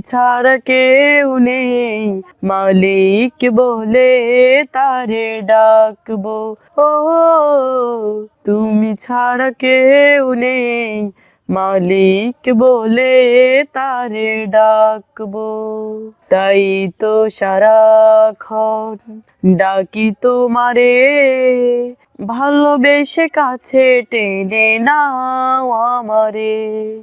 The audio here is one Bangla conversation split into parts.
ছাড়া কেউ নেই। মালিক বলে তারে ডাকবো। ও, তুমি ছাড়া কেউ নেই। মালিক বলে তারে ডাকবো। তাই তো সারাক্ষণ ডাকি তোমারে। ভালোবেসে কাছে টেনে নাও আমারে।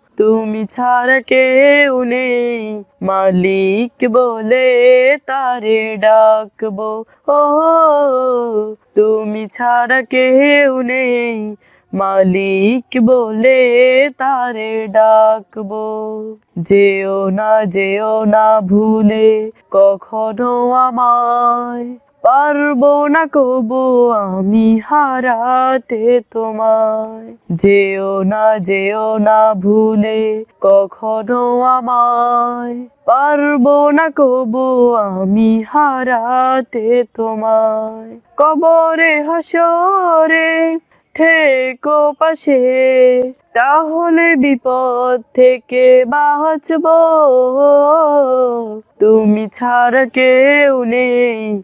তুমি ছাড়া কেউ নেই। মালিক বলে তারে ডাকবো। ও, তুমি ছাড়া কেউ নেই। মালিক বলে তারে ডাকবো। যেও না যেও না ভুলে কখনো আমায়। পারব না কবু, আমি হারাতে তোমায়। যেও না যেও না ভুলে, কখনো আমায়। পারব না কবু, আমি হারাতে তোমায়। কবরে হাসরে থেকো পাশে, তাহলে বিপদ থেকে বাঁচবো। তুমি ছাড়া কেউ নেই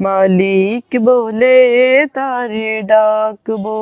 মালিক বলে তারে ডাকবো